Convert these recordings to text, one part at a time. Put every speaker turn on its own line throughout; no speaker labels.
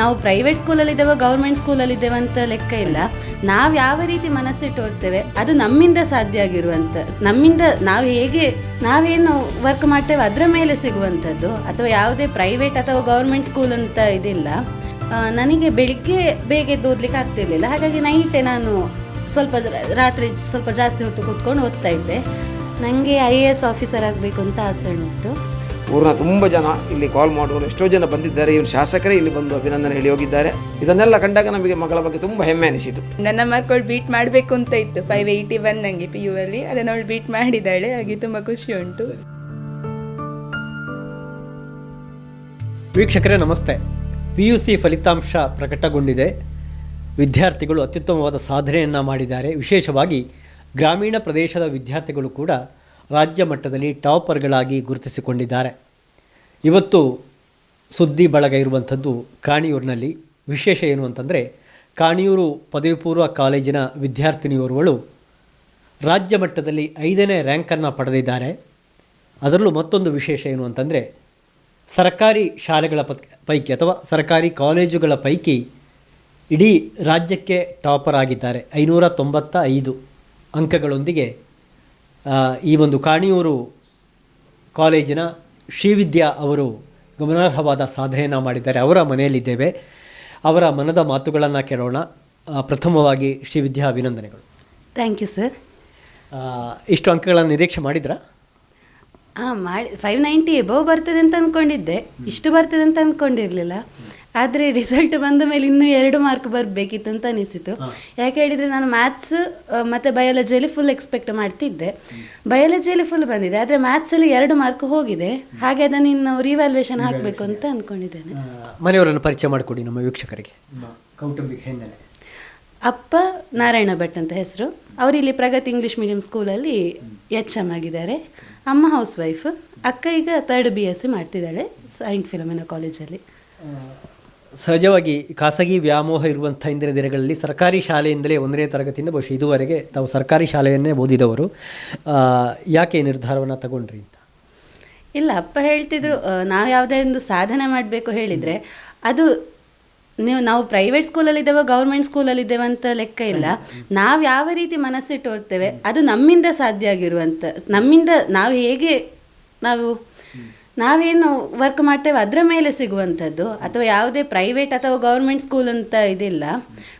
ನಾವು private ಸ್ಕೂಲಲ್ಲಿದ್ದೇವೆ government ಸ್ಕೂಲಲ್ಲಿದ್ದೇವೆ ಅಂತ ಲೆಕ್ಕ ಇಲ್ಲ. ನಾವು ಯಾವ ರೀತಿ ಮನಸ್ಸಿಟ್ಟು ಓದ್ತೇವೆ ಅದು ನಮ್ಮಿಂದ ಸಾಧ್ಯ ಆಗಿರುವಂಥ ನಮ್ಮಿಂದ ನಾವು ಹೇಗೆ, ನಾವೇನು ವರ್ಕ್ ಮಾಡ್ತೇವೆ ಅದರ ಮೇಲೆ ಸಿಗುವಂಥದ್ದು, ಅಥವಾ ಯಾವುದೇ ಪ್ರೈವೇಟ್ ಅಥವಾ ಗೌರ್ಮೆಂಟ್ ಸ್ಕೂಲ್ ಅಂತ ಇದಿಲ್ಲ. ನನಗೆ ಬೆಳಿಗ್ಗೆ ಬೇಗ ಎದ್ದು ಓದ್ಲಿಕ್ಕೆ ಆಗ್ತಿರ್ಲಿಲ್ಲ. ಹಾಗಾಗಿ ನೈಟೆ ನಾನು ಸ್ವಲ್ಪ ರಾತ್ರಿ ಸ್ವಲ್ಪ ಜಾಸ್ತಿ ಹೊತ್ತು ಕೂತ್ಕೊಂಡು ಓದ್ತಾ ಇದ್ದೆ. ನನಗೆ ಐ ಎ ಎಸ್ ಆಫೀಸರ್ ಆಗಬೇಕು ಅಂತ ಆಸೆ ಉಂಟು.
ಊರಿನ ತುಂಬ ಜನ ಇಲ್ಲಿ ಕಾಲ್ ಮಾಡುವರು ಎಷ್ಟೋ ಜನ ಬಂದಿದ್ದಾರೆ. ಇವರು ಶಾಸಕರೇ ಇಲ್ಲಿ ಬಂದು ಅಭಿನಂದನೆ ಹೇಳಿ ಹೋಗಿದ್ದಾರೆ. ಇದನ್ನೆಲ್ಲ ಕಂಡಾಗ ನಮಗೆ ಮಗಳ ಬಗ್ಗೆ ತುಂಬ ಹೆಮ್ಮೆ ಅನಿಸಿತು.
ನನ್ನ ಮಕ್ಕಳು ಬೀಟ್ ಮಾಡಬೇಕು ಅಂತ ಇತ್ತು. ಫೈವ್ ಏಯ್ಟಿ ಬಂದಂಗೆ ಪಿ ಯು ಅಲ್ಲಿ. ಅದನ್ನು ಅವಳು ಬೀಟ್ ಮಾಡಿದ್ದಾಳೆ ಹಾಗೆ ತುಂಬ ಖುಷಿ ಉಂಟು.
ವೀಕ್ಷಕರೇ ನಮಸ್ತೆ. ಪಿ ಯು ಸಿ ಫಲಿತಾಂಶ ಪ್ರಕಟಗೊಂಡಿದೆ. ವಿದ್ಯಾರ್ಥಿಗಳು ಅತ್ಯುತ್ತಮವಾದ ಸಾಧನೆಯನ್ನು ಮಾಡಿದ್ದಾರೆ. ವಿಶೇಷವಾಗಿ ಗ್ರಾಮೀಣ ಪ್ರದೇಶದ ವಿದ್ಯಾರ್ಥಿಗಳು ಕೂಡ ರಾಜ್ಯ ಮಟ್ಟದಲ್ಲಿ ಟಾಪರ್ಗಳಾಗಿ ಗುರುತಿಸಿಕೊಂಡಿದ್ದಾರೆ. ಇವತ್ತು ಸುದ್ದಿ ಬಳಗ ಇರುವಂಥದ್ದು ಕಾಣಿಯೂರಿನಲ್ಲಿ. ವಿಶೇಷ ಏನು ಅಂತಂದರೆ, ಕಾಣಿಯೂರು ಪದವಿ ಪೂರ್ವ ಕಾಲೇಜಿನ ವಿದ್ಯಾರ್ಥಿನಿಯೋರ್ವಳು ರಾಜ್ಯ ಮಟ್ಟದಲ್ಲಿ ಐದನೇ ರ್ಯಾಂಕನ್ನು ಪಡೆದಿದ್ದಾರೆ. ಅದರಲ್ಲೂ ಮತ್ತೊಂದು ವಿಶೇಷ ಏನು ಅಂತಂದರೆ, ಸರ್ಕಾರಿ ಶಾಲೆಗಳ ಪೈಕಿ ಅಥವಾ ಸರ್ಕಾರಿ ಕಾಲೇಜುಗಳ ಪೈಕಿ ಇಡೀ ರಾಜ್ಯಕ್ಕೆ ಟಾಪರ್ ಆಗಿದ್ದಾರೆ. ಐನೂರ ತೊಂಬತ್ತ ಐದು ಅಂಕಗಳೊಂದಿಗೆ ಈ ಒಂದು ಕಾಣಿಯೂರು ಕಾಲೇಜಿನ ಶ್ರೀವಿದ್ಯಾ ಅವರು ಗಮನಾರ್ಹವಾದ ಸಾಧನೆಯನ್ನು ಮಾಡಿದ್ದಾರೆ. ಅವರ ಮನೆಯಲ್ಲಿದ್ದೇವೆ. ಅವರ ಮನದ ಮಾತುಗಳನ್ನು ಕೇಳೋಣ. ಪ್ರಥಮವಾಗಿ ಶ್ರೀವಿದ್ಯಾ ಅಭಿನಂದನೆಗಳು.
ಥ್ಯಾಂಕ್ ಯು ಸರ್
ಇಷ್ಟು ಅಂಕಗಳನ್ನು ನಿರೀಕ್ಷೆ ಮಾಡಿದ್ರಾ?
ಹಾಂ ಮಾಡಿ ಫೈವ್ ನೈಂಟಿ ಎಬೋವ್ ಬರ್ತದೆ ಅಂತ ಅಂದ್ಕೊಂಡಿದ್ದೆ ಇಷ್ಟು ಬರ್ತದೆ ಅಂತ ಅಂದ್ಕೊಂಡಿರಲಿಲ್ಲ ಆದರೆ ರಿಸಲ್ಟ್ ಬಂದ ಮೇಲೆ ಇನ್ನೂ ಎರಡು ಮಾರ್ಕ್ ಬರಬೇಕಿತ್ತು ಅಂತ ಅನಿಸಿತು. ಯಾಕೆ ಹೇಳಿದರೆ ನಾನು ಮ್ಯಾಥ್ಸ್ ಮತ್ತು ಬಯಾಲಜಿಯಲ್ಲಿ ಫುಲ್ ಎಕ್ಸ್ಪೆಕ್ಟ್ ಮಾಡ್ತಿದ್ದೆ. ಬಯಾಲಜಿಯಲ್ಲಿ ಫುಲ್ ಬಂದಿದೆ ಆದರೆ ಮ್ಯಾಥ್ಸಲ್ಲಿ ಎರಡು ಮಾರ್ಕ್ ಹೋಗಿದೆ. ಹಾಗೆ ಅದನ್ನು ಇನ್ನು ರಿವ್ಯಾಲ್ಯೂಯೇಷನ್ ಹಾಕಬೇಕು ಅಂತ ಅಂದ್ಕೊಂಡಿದ್ದೇನೆ
ಮನೆಯವರನ್ನು ಪರಿಚಯ ಮಾಡಿಕೊಡಿ ನಮ್ಮ ವೀಕ್ಷಕರಿಗೆ. ಕೌಟುಂಬಿಕ ಹಿನ್ನೆಲೆ
ಅಪ್ಪ ನಾರಾಯಣ ಭಟ್ ಅಂತ ಹೆಸರು. ಅವರು ಇಲ್ಲಿ ಪ್ರಗತಿ ಇಂಗ್ಲೀಷ್ ಮೀಡಿಯಂ ಸ್ಕೂಲಲ್ಲಿ ಎಚ್ ಎಂ ಆಗಿದ್ದಾರೆ. ಅಮ್ಮ ಹೌಸ್ ವೈಫ್ ಅಕ್ಕ ಈಗ ತರ್ಡ್ ಬಿ ಎಸ್ ಸಿ ಮಾಡ್ತಿದ್ದಾಳೆ ಸೈಂಟ್ ಫಿಲಮಿನ ಕಾಲೇಜಲ್ಲಿ
ಸಹಜವಾಗಿ ಖಾಸಗಿ ವ್ಯಾಮೋಹ ಇರುವಂಥ ಇಂದಿನ ದಿನಗಳಲ್ಲಿ ಸರ್ಕಾರಿ ಶಾಲೆಯಿಂದಲೇ ಒಂದನೇ ತರಗತಿಯಿಂದ ಬಹುಶಃ ಇದುವರೆಗೆ ತಾವು ಸರ್ಕಾರಿ ಶಾಲೆಯನ್ನೇ ಓದಿದವರು. ಯಾಕೆ ನಿರ್ಧಾರವನ್ನು ತಗೊಂಡ್ರಿ ಅಂತ?
ಇಲ್ಲ, ಅಪ್ಪ ಹೇಳ್ತಿದ್ರು ನಾವು ಯಾವುದೇ ಒಂದು ಸಾಧನೆ ಮಾಡಬೇಕು ಹೇಳಿದರೆ, ಅದು ನೀವು, ನಾವು ಪ್ರೈವೇಟ್ ಸ್ಕೂಲಲ್ಲಿದ್ದೇವೋ ಗೌರ್ಮೆಂಟ್ ಸ್ಕೂಲಲ್ಲಿದ್ದೇವೆ ಅಂತ ಲೆಕ್ಕ ಇಲ್ಲ. ನಾವು ಯಾವ ರೀತಿ ಮನಸ್ಸಿಟ್ಟು ಓದ್ತೇವೆ, ಅದು ನಮ್ಮಿಂದ ಸಾಧ್ಯ ಆಗಿರುವಂಥ ನಮ್ಮಿಂದ ನಾವು ಹೇಗೆ ನಾವು ನಾವೇನು ವರ್ಕ್ ಮಾಡ್ತೇವೆ ಅದರ ಮೇಲೆ ಸಿಗುವಂಥದ್ದು ಅಥವಾ ಯಾವುದೇ ಪ್ರೈವೇಟ್ ಅಥವಾ ಗೌರ್ಮೆಂಟ್ ಸ್ಕೂಲ್ ಅಂತ ಇದಿಲ್ಲ.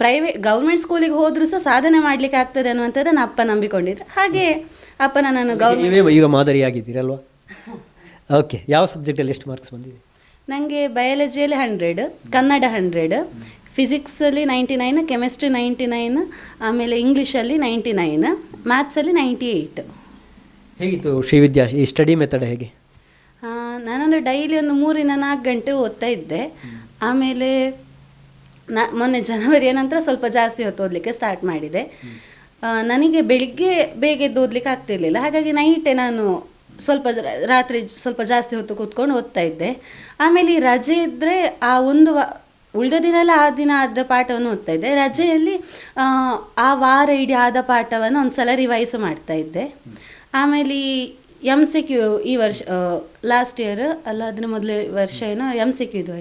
ಪ್ರೈವೇಟ್ ಗೌರ್ಮೆಂಟ್ ಸ್ಕೂಲಿಗೆ ಹೋದರೂ ಸಹ ಸಾಧನೆ ಮಾಡಲಿಕ್ಕೆ ಆಗ್ತದೆ ಅನ್ನುವಂಥದ್ದನ್ನು ಅಪ್ಪ ನಂಬಿಕೊಂಡಿದ್ರು. ಹಾಗೆ ಅಪ್ಪನ ನಾನು ಗೌರ್ಮೆಂಟ್
ಈಗ ಈಗ ಮಾದರಿಯಾಗಿದ್ದೀರಲ್ವಾ? ಓಕೆ ಯಾವ ಸಬ್ಜೆಕ್ಟಲ್ಲಿ ಎಷ್ಟು ಮಾರ್ಕ್ಸ್ ಬಂದಿದೆ?
ನನಗೆ ಬಯಾಲಜಿಯಲ್ಲಿ hundred Kannada hundred ಫಿಸಿಕ್ಸಲ್ಲಿ ninety nine chemistry ninety nine ಆಮೇಲೆ ಇಂಗ್ಲೀಷಲ್ಲಿ ನೈಂಟಿ ನೈನ್ ಮ್ಯಾಥ್ಸಲ್ಲಿ ನೈಂಟಿ ಏಯ್ಟ್
ಹೇಗಿತ್ತು ಶ್ರೀವಿದ್ಯಾ ಈ ಸ್ಟಡಿ ಮೆಥಡ್ ಹೇಗೆ?
ನಾನೊಂದು ಡೈಲಿ ಒಂದು ಮೂರಿಂದ ನಾಲ್ಕು ಗಂಟೆ ಓದ್ತಾ ಇದ್ದೆ. ಆಮೇಲೆ ನಾ, ಮೊನ್ನೆ ಜನವರಿಯ ನಂತರ ಸ್ವಲ್ಪ ಜಾಸ್ತಿ ಹೊತ್ತು ಓದಲಿಕ್ಕೆ ಸ್ಟಾರ್ಟ್ ಮಾಡಿದೆ. ನನಗೆ ಬೆಳಿಗ್ಗೆ ಬೇಗ ಎದ್ದು ಓದಲಿಕ್ಕೆ ಆಗ್ತಿರ್ಲಿಲ್ಲ. ಹಾಗಾಗಿ ನೈಟೇ ನಾನು ಸ್ವಲ್ಪ ರಾತ್ರಿ ಸ್ವಲ್ಪ ಜಾಸ್ತಿ ಹೊತ್ತು ಕೂತ್ಕೊಂಡು ಓದ್ತಾ ಇದ್ದೆ. ಆಮೇಲೆ ಈ ರಜೆ ಇದ್ದರೆ ಆ ಒಂದು ಉಳಿದ ದಿನ ಎಲ್ಲ ಆ ದಿನ ಆದ ಪಾಠವನ್ನು ಓದ್ತಾ ಇದ್ದೆ. ರಜೆಯಲ್ಲಿ, ಆ ವಾರ ಇಡೀ ಆದ ಪಾಠವನ್ನು ಒಂದು ಸಲ ರಿವೈಸ್ ಮಾಡ್ತಾ ಇದ್ದೆ. ಆಮೇಲೆ ಎಂ ಸಿ ಕ್ಯೂ ಈ ವರ್ಷ ಲಾಸ್ಟ್ ಇಯರ್ ಅಲ್ಲ ಅದನ್ನ ಮೊದಲೇ ವರ್ಷ ಏನೋ ಎಂ ಸಿ ಕ್ಯೂ ಇದು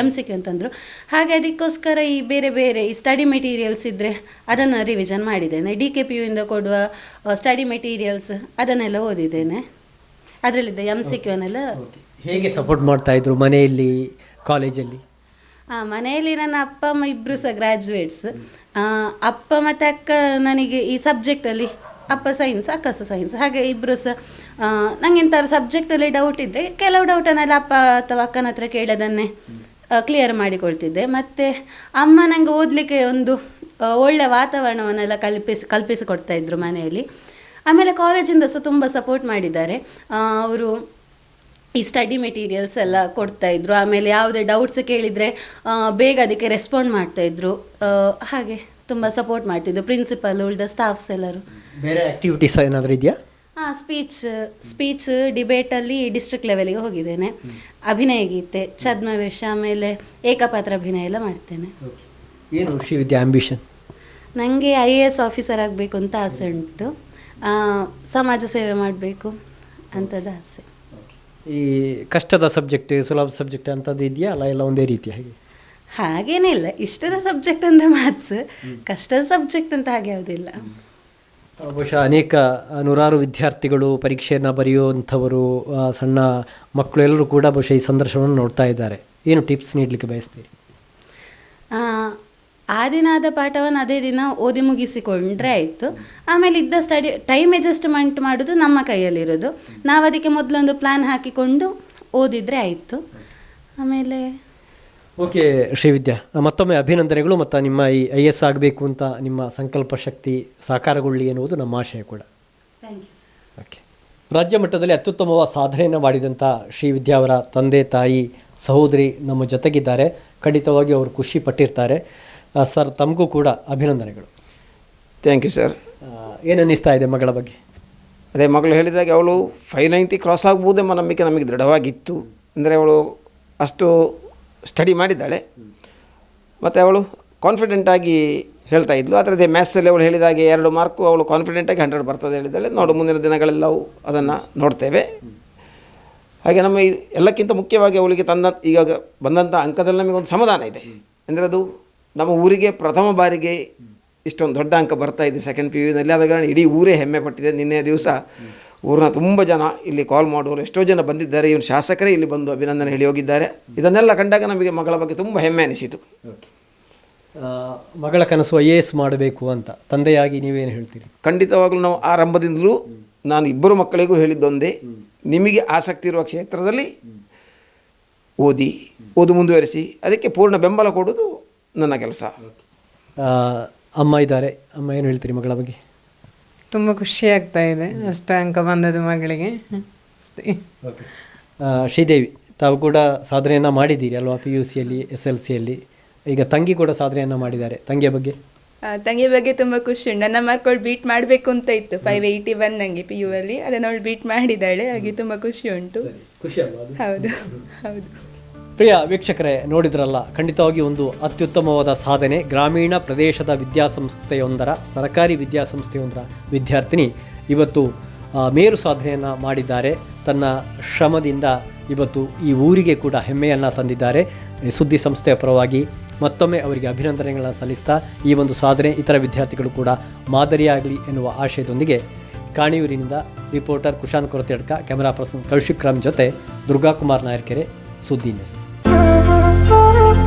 ಎಂ ಸಿ ಕ್ಯೂ ಅಂತಂದರು. ಹಾಗೆ ಅದಕ್ಕೋಸ್ಕರ ಈ ಬೇರೆ ಬೇರೆ ಈ ಸ್ಟಡಿ ಮೆಟೀರಿಯಲ್ಸ್ ಇದ್ದರೆ ಅದನ್ನು ರಿವಿಷನ್ ಮಾಡಿದ್ದೇನೆ. ಡಿ ಕೆ ಪಿ ಯುಯಿಂದ ಕೊಡುವ ಸ್ಟಡಿ ಮೆಟೀರಿಯಲ್ಸ್ ಅದನ್ನೆಲ್ಲ ಓದಿದ್ದೇನೆ. ಅದರಲ್ಲಿದ್ದ ಎಂ ಸಿ ಕ್ಯೂನೆಲ್ಲ
ಹೇಗೆ ಸಪೋರ್ಟ್ ಮಾಡ್ತಾ ಇದ್ರು ಮನೆಯಲ್ಲಿ ಕಾಲೇಜಲ್ಲಿ
ಹಾಂ ಮನೆಯಲ್ಲಿ ನನ್ನ ಅಪ್ಪ ಅಮ್ಮ ಇಬ್ಬರು ಸಹ ಗ್ರ್ಯಾಜುಯೇಟ್ಸ್ ಅಪ್ಪ ಮತ್ತು ಅಕ್ಕ ನನಗೆ ಈ ಸಬ್ಜೆಕ್ಟಲ್ಲಿ ಅಪ್ಪ ಸೈನ್ಸ್ ಅಕ್ಕ ಸಹ ಸೈನ್ಸ್ ಹಾಗೆ ಇಬ್ಬರು ಸಹ ನಂಗೆ ಇಂಥವ್ರ ಸಬ್ಜೆಕ್ಟಲ್ಲಿ ಡೌಟ್ ಇದ್ದರೆ ಕೆಲವು ಡೌಟನ್ನೆಲ್ಲ ಅಪ್ಪ ಅಥವಾ ಅಕ್ಕನ ಹತ್ರ ಕೇಳೋದನ್ನೇ ಕ್ಲಿಯರ್ ಮಾಡಿಕೊಳ್ತಿದ್ದೆ. ಮತ್ತು ಅಮ್ಮ ನನಗೆ ಓದಲಿಕ್ಕೆ ಒಂದು ಒಳ್ಳೆ ವಾತಾವರಣವನ್ನೆಲ್ಲ ಕಲ್ಪಿಸಿ, ಕಲ್ಪಿಸಿಕೊಡ್ತಾ ಇದ್ರು ಮನೆಯಲ್ಲಿ. ಆಮೇಲೆ ಕಾಲೇಜಿಂದ ಸಹ ತುಂಬ ಸಪೋರ್ಟ್ ಮಾಡಿದ್ದಾರೆ. ಅವರು ಈ ಸ್ಟಡಿ ಮೆಟೀರಿಯಲ್ಸ್ ಎಲ್ಲ ಕೊಡ್ತಾ ಇದ್ರು. ಆಮೇಲೆ ಯಾವುದೇ ಡೌಟ್ಸ್ ಕೇಳಿದರೆ ಬೇಗ ಅದಕ್ಕೆ ರೆಸ್ಪಾಂಡ್ ಮಾಡ್ತಾ ಇದ್ರು. ಹಾಗೆ ತುಂಬ ಸಪೋರ್ಟ್ ಮಾಡ್ತಿದ್ರು. ಪ್ರಿನ್ಸಿಪಲ್ ಉಳಿದ ಸ್ಟಾಫ್ಸ್ ಎಲ್ಲರೂ.
ಬೇರೆ ಆಕ್ಟಿವಿಟೀಸ್ ಏನಾದರೂ ಇದೆಯಾ?
ಹಾಂ ಸ್ಪೀಚ್ ಸ್ಪೀಚ್ ಡಿಬೇಟಲ್ಲಿ ಡಿಸ್ಟ್ರಿಕ್ಟ್ ಲೆವೆಲಿಗೆ ಹೋಗಿದ್ದೇನೆ. ಅಭಿನಯ ಗೀತೆ ಛದ್ಮವೇಷ ಆಮೇಲೆ ಏಕಪಾತ್ರ ಅಭಿನಯ ಎಲ್ಲ ಮಾಡ್ತೇನೆ.
ಏನು ವಿದ್ಯಾ ಆಂಬಿಷನ್
ನನಗೆ ಐ ಎ ಎಸ್ ಆಫೀಸರ್ ಆಗಬೇಕು ಅಂತ ಆಸೆ ಉಂಟು. ಆ, ಸಮಾಜ ಸೇವೆ ಮಾಡಬೇಕು ಅಂತದ ಆಸೆ.
ಈ ಕಷ್ಟದ ಸಬ್ಜೆಕ್ಟ್ ಸುಲಭ ಸಬ್ಜೆಕ್ಟ್ ಅಂತದ್ದು ಇದೆಯಾ ಅಲ್ಲ ಎಲ್ಲ ಒಂದೇ ರೀತಿ ಹಾಗೆ?
ಹಾಗೇನೇ ಇಲ್ಲ ಇಷ್ಟದ ಸಬ್ಜೆಕ್ಟ್ ಅಂದರೆ ಮ್ಯಾಥ್ಸ್ ಕಷ್ಟದ ಸಬ್ಜೆಕ್ಟ್ ಅಂತ ಹಾಗೆ ಯಾವುದಿಲ್ಲ.
ಬಹುಶಃ ಅನೇಕ ನೂರಾರು ವಿದ್ಯಾರ್ಥಿಗಳು ಪರೀಕ್ಷೆಯನ್ನು ಬರೆಯುವಂಥವರು ಸಣ್ಣ ಮಕ್ಕಳು ಎಲ್ಲರೂ ಕೂಡ ಬಹುಶಃ ಈ ಸಂದರ್ಶನವನ್ನು ನೋಡ್ತಾ ಇದ್ದಾರೆ. ಏನು ಟಿಪ್ಸ್ ನೀಡಲಿಕ್ಕೆ ಬಯಸ್ತೀರಿ?
ಆ, ದಿನ ಆದ ಪಾಠವನ್ನು ಅದೇ ದಿನ ಓದಿ ಮುಗಿಸಿಕೊಂಡ್ರೆ ಆಯಿತು. ಆಮೇಲೆ ಇದ್ದ ಸ್ಟಡಿ ಟೈಮ್ ಅಡ್ಜಸ್ಟ್ಮೆಂಟ್ ಮಾಡೋದು ನಮ್ಮ ಕೈಯಲ್ಲಿರೋದು. ನಾವು ಅದಕ್ಕೆ ಮೊದಲೊಂದು ಪ್ಲ್ಯಾನ್ ಹಾಕಿಕೊಂಡು ಓದಿದರೆ ಆಯಿತು. ಆಮೇಲೆ
ಓಕೆ ಶ್ರೀವಿದ್ಯಾ ಮತ್ತೊಮ್ಮೆ ಅಭಿನಂದನೆಗಳು ಮತ್ತು ನಿಮ್ಮ ಈ ಐ ಎಸ್ ಆಗಬೇಕು ಅಂತ ನಿಮ್ಮ ಸಂಕಲ್ಪ ಶಕ್ತಿ ಸಾಕಾರಗೊಳ್ಳಿ ಎನ್ನುವುದು ನಮ್ಮ ಆಶಯ ಕೂಡ.
Thank you sir
okay. ರಾಜ್ಯ ಮಟ್ಟದಲ್ಲಿ ಅತ್ಯುತ್ತಮವಾದ ಸಾಧನೆಯನ್ನು ಮಾಡಿದಂಥ ಶ್ರೀವಿದ್ಯಾ ಅವರ ತಂದೆ ತಾಯಿ ಸಹೋದರಿ ನಮ್ಮ ಜೊತೆಗಿದ್ದಾರೆ. ಖಂಡಿತವಾಗಿ ಅವರು ಖುಷಿ ಪಟ್ಟಿರ್ತಾರೆ. ಸರ್ ತಮಗೂ ಕೂಡ ಅಭಿನಂದನೆಗಳು.
ಥ್ಯಾಂಕ್ ಯು ಸರ್
ಏನು ಅನ್ನಿಸ್ತಾ ಇದೆ ಮಗಳ ಬಗ್ಗೆ?
ಅದೇ ಮಗಳು ಹೇಳಿದಾಗೆ ಅವಳು ಫೈವ್ ನೈಂಟಿ ಕ್ರಾಸ್ ಆಗ್ಬೋದೆಂಬ ನಂಬಿಕೆ ನಮಗೆ ದೃಢವಾಗಿತ್ತು. ಅಂದರೆ ಅವಳು ಅಷ್ಟು ಸ್ಟಡಿ ಮಾಡಿದ್ದಾಳೆ. ಮತ್ತು ಅವಳು ಕಾನ್ಫಿಡೆಂಟಾಗಿ ಹೇಳ್ತಾ ಇದ್ಲು. ಆದರೆ ಅದೇ ಮ್ಯಾಥ್ಸಲ್ಲಿ ಅವಳು ಹೇಳಿದಾಗೆ ಎರಡು ಮಾರ್ಕು ಅವಳು ಕಾನ್ಫಿಡೆಂಟಾಗಿ ಹಂಡ್ರೆಡ್ ಬರ್ತದೆ ಹೇಳಿದ್ದಾಳೆ. ನೋಡು, ಮುಂದಿನ ದಿನಗಳೆಲ್ಲವೂ ಅದನ್ನು ನೋಡ್ತೇವೆ. ಹಾಗೆ ನಮ್ಮ ಎಲ್ಲಕ್ಕಿಂತ ಮುಖ್ಯವಾಗಿ ಅವಳಿಗೆ ತಂದ, ಈಗ ಬಂದಂಥ ಅಂಕದಲ್ಲಿ ನಮಗೊಂದು ಸಮಾಧಾನ ಇದೆ. ಅಂದರೆ ಅದು ನಮ್ಮ ಊರಿಗೆ ಪ್ರಥಮ ಬಾರಿಗೆ ಇಷ್ಟೊಂದು ದೊಡ್ಡ ಅಂಕ ಬರ್ತಾ ಇದೆ ಸೆಕೆಂಡ್ ಪಿ ಯುನಲ್ಲಿ ಆದ ಕಾರಣ ಇಡೀ ಊರೇ ಹೆಮ್ಮೆ ಪಟ್ಟಿದೆ. ನಿನ್ನೆ ದಿವಸ ಊರಿನ ತುಂಬ ಜನ ಇಲ್ಲಿ ಕಾಲ್ ಮಾಡುವವರು ಎಷ್ಟೋ ಜನ ಬಂದಿದ್ದಾರೆ. ಇವನು ಶಾಸಕರೇ ಇಲ್ಲಿ ಬಂದು ಅಭಿನಂದನೆ ಹೇಳಿ ಹೋಗಿದ್ದಾರೆ. ಇದನ್ನೆಲ್ಲ ಕಂಡಾಗ ನಮಗೆ ಮಗಳ ಬಗ್ಗೆ ತುಂಬ ಹೆಮ್ಮೆ ಅನಿಸಿತು.
ಮಗಳ ಕನಸು ಐ ಎ ಎಸ್ ಮಾಡಬೇಕು ಅಂತ ತಂದೆಯಾಗಿ ನೀವೇನು ಹೇಳ್ತೀರಿ?
ಖಂಡಿತವಾಗಲೂ ನಾವು ಆರಂಭದಿಂದಲೂ ನಾನು ಇಬ್ಬರು ಮಕ್ಕಳಿಗೂ ಹೇಳಿದ್ದೊಂದೇ ನಿಮಗೆ ಆಸಕ್ತಿ ಇರುವ ಕ್ಷೇತ್ರದಲ್ಲಿ ಓದಿ ಓದು ಮುಂದುವರಿಸಿ ಅದಕ್ಕೆ ಪೂರ್ಣ ಬೆಂಬಲ ಕೊಡೋದು ನನ್ನ ಕೆಲಸ.
ಅಮ್ಮ ಇದ್ದಾರೆ. ಅಮ್ಮ ಏನು ಹೇಳ್ತೀರಿ ಮಗಳ ಬಗ್ಗೆ?
ತುಂಬ ಖುಷಿ ಆಗ್ತಾ ಇದೆ. ಅಷ್ಟು ಅಂಕ ಬಂದದ್ದು ಮಗಳಿಗೆ. ಅಷ್ಟೇ.
ಶ್ರೀದೇವಿ ತಾವು ಕೂಡ ಸಾಧನೆಯನ್ನು ಮಾಡಿದ್ದೀರಿ ಅಲ್ವಾ ಪಿ ಯು ಸಿಯಲ್ಲಿ ಎಸ್ ಎಲ್ ಸಿಯಲ್ಲಿ ಈಗ ತಂಗಿ ಕೂಡ ಸಾಧನೆಯನ್ನು ಮಾಡಿದ್ದಾರೆ. ತಂಗಿಯ ಬಗ್ಗೆ?
ಆ, ತಂಗಿ ಬಗ್ಗೆ ತುಂಬ ಖುಷಿ ಉಂಟು. ನನ್ನ ಮಾರ್ಕ್ ಅವಳು ಬೀಟ್ ಮಾಡಬೇಕು ಅಂತ ಇತ್ತು. ಫೈವ್ ಏಯ್ಟಿ ಒನ್ ನನಗೆ ಪಿ ಯು ಅಲ್ಲಿ. ಅದನ್ನು ಅವಳು ಬೀಟ್ ಮಾಡಿದ್ದಾಳೆ. ಹಾಗೆ ತುಂಬ ಖುಷಿ ಉಂಟು.
ಖುಷಿ
ಹೌದು. ಹೌದು.
ಪ್ರಿಯ ವೀಕ್ಷಕರೇ, ನೋಡಿದ್ರಲ್ಲ, ಖಂಡಿತವಾಗಿ ಒಂದು ಅತ್ಯುತ್ತಮವಾದ ಸಾಧನೆ. ಗ್ರಾಮೀಣ ಪ್ರದೇಶದ ವಿದ್ಯಾಸಂಸ್ಥೆಯೊಂದರ, ಸರ್ಕಾರಿ ವಿದ್ಯಾಸಂಸ್ಥೆಯೊಂದರ ವಿದ್ಯಾರ್ಥಿನಿ ಇವತ್ತು ಮೇರು ಸಾಧನೆಯನ್ನು ಮಾಡಿದ್ದಾರೆ. ತನ್ನ ಶ್ರಮದಿಂದ ಇವತ್ತು ಈ ಊರಿಗೆ ಕೂಡ ಹೆಮ್ಮೆಯನ್ನು ತಂದಿದ್ದಾರೆ. ಸುದ್ದಿ ಸಂಸ್ಥೆಯ ಪರವಾಗಿ ಮತ್ತೊಮ್ಮೆ ಅವರಿಗೆ ಅಭಿನಂದನೆಗಳನ್ನು ಸಲ್ಲಿಸ್ತಾ ಈ ಒಂದು ಸಾಧನೆ ಇತರ ವಿದ್ಯಾರ್ಥಿಗಳು ಕೂಡ ಮಾದರಿಯಾಗಲಿ ಎನ್ನುವ ಆಶಯದೊಂದಿಗೆ ಕಾಣಿಯೂರಿನಿಂದ reporter Kushanth Korathedka camera person Kaushik ಜೊತೆ ದುರ್ಗಾಕುಮಾರ್ ನಾಯರ್ಕೆರೆ ಸುದ್ದಿ ನ್ಯೂಸ್.